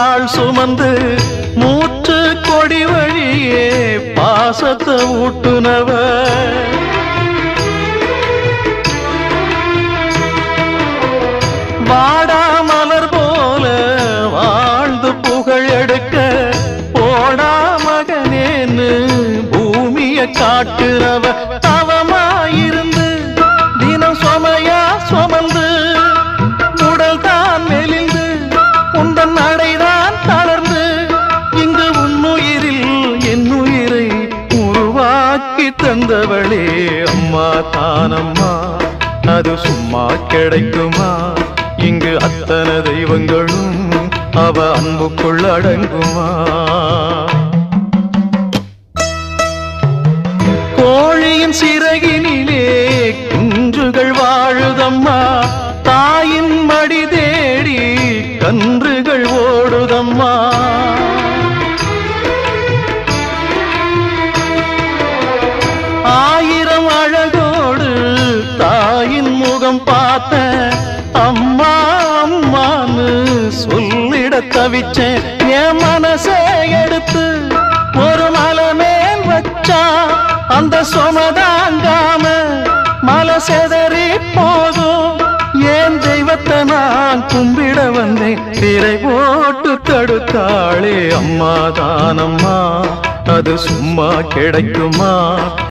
தாழ் சுமந்து மூச்சு கொடி வழியே பாசத்தை ஊட்டுனவ வாடா மலர் போல வாழ்ந்து புகழ் எடுக்க போடா மகனேன்னு பூமியை காட்டுறவ. வந்தவளே அம்மா தானம்மா. அது சும்மா கிடைக்குமா? இங்கு அத்தனை தெய்வங்களும் அவ அன்புக்குள் அடங்குமா? கோழியின் சிறகினிலே குஞ்சுகள் வாழுதம்மா. தாயின் மடி தேடி கன்றுகள் ஓடுதம்மா. பார்த்த அம்மா அம்மான்னு சொல்லிட தவிச்சேன். என் மனசே எடுத்து ஒரு மலை மேல் வச்சா அந்த சுமதாங்காம மலை செதறி போகும் ஏன் தெய்வத்தை நான் கும்பிட வந்தேன். திரை போட்டு தடுத்தாளே அம்மா தானம்மா. அது சும்மா கிடைக்குமா?